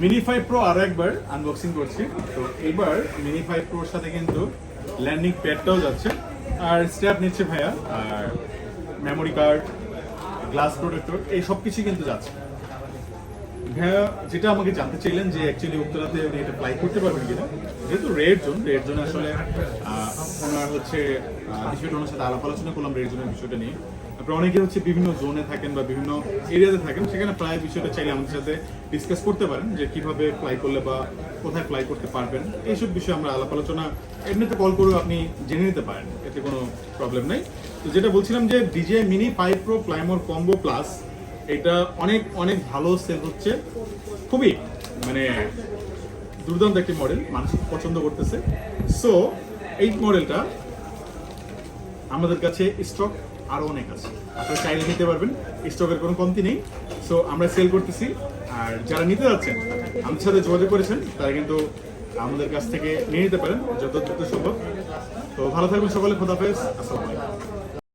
Mini five pro আরও একবার unboxing করছি। তো এবার মিনি ফাইভ প্রোর সাথে কিন্তু ল্যান্ডিং প্যাডটাও যাচ্ছে। আর স্ট্যাপ নিচ্ছে ভাইয়া, আর মেমোরি কার্ড গ্লাস প্রোটেক্টর এই সব কিছুই কিন্তু যাচ্ছে। ভাইয়া যেটা আমাকে জানতে চাইলেন যে অ্যাকচুয়ালি উত্তরাতে উনি এটা ফ্লাই করতে পারবেন কিনা। যেহেতু রেড জোন রেড জোন আসলে ওনার হচ্ছে বিষয়টা ওনার সাথে আলাপ আলোচনা করলাম রেড জোনের বিষয়টা নিয়ে। আপনারা অনেকে হচ্ছে বিভিন্ন জোনে থাকেন বা বিভিন্ন এরিয়াতে থাকেন, সেখানে প্রায় বিষয়টা চাইলে আমাদের সাথে ডিসকাস করতে পারেন যে কীভাবে ফ্লাই করলে বা কোথায় ফ্লাই করতে পারবেন। এইসব বিষয়ে আমরা আলাপ আলোচনা, এমনিতে কল করেও আপনি জেনে নিতে পারেন, এতে কোনো প্রবলেম নেই। তো যেটা বলছিলাম যে DJ mini five pro fly more combo plus এটা অনেক অনেক ভালো সেল হচ্ছে। খুবই মানে দুর্দান্ত একটি মডেল মানুষ পছন্দ করতেছে। সো এই মডেলটা আমাদের কাছে স্টক আরও অনেক আছে। আপনারা চাইলে নিতে পারবেন স্টকের কোনো কমতি নেই। সো আমরা সেল করতেছি। আর যারা নিতে যাচ্ছেন, আমাদের সাথে যোগাযোগ করেছেন, তারা কিন্তু আমাদের কাছ থেকে নিয়ে নিতে পারেন যত দ্রুত সম্ভব। তো ভালো থাকবেন সকলে খোদাফেজ আসসালামু আলাইকুম।